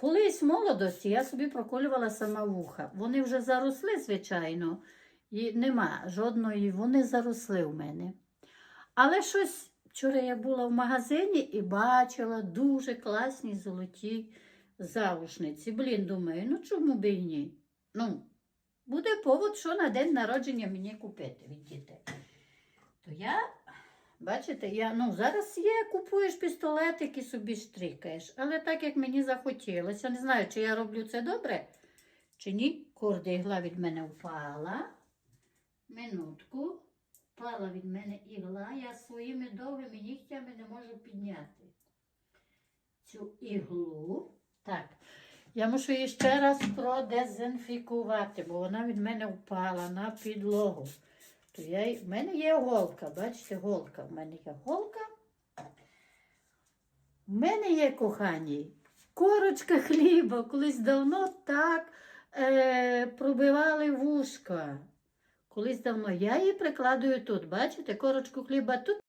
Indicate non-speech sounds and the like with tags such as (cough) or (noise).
Колись в молодості я собі проколювала сама вуха. Вони вже заросли, звичайно, і нема жодної, вони заросли в мене. Але щось вчора я була в магазині і бачила дуже класні золоті заушниці. Блін, думаю, ну чому би і ні? Ну, буде повод, що на день народження мені купити від дітей. То я, бачите, я, ну, зараз є, купуєш пістолетик і собі штрикаєш. Але так як мені захотілося, не знаю, чи я роблю це добре, чи ні. Корда ігла від мене впала. Минутку. Впала від мене ігла, я своїми довгими нігтями не можу підняти цю іглу. Так. Я мушу її ще раз продезінфікувати, бо вона від мене впала на підлогу. То я, в мене є голка, бачите, голка. В мене є голка. В мене є кохані. Корочка (laughs) хліба. Колись давно так е, пробивали вушка. Колись давно я її прикладую тут. Бачите, корочку хліба тут.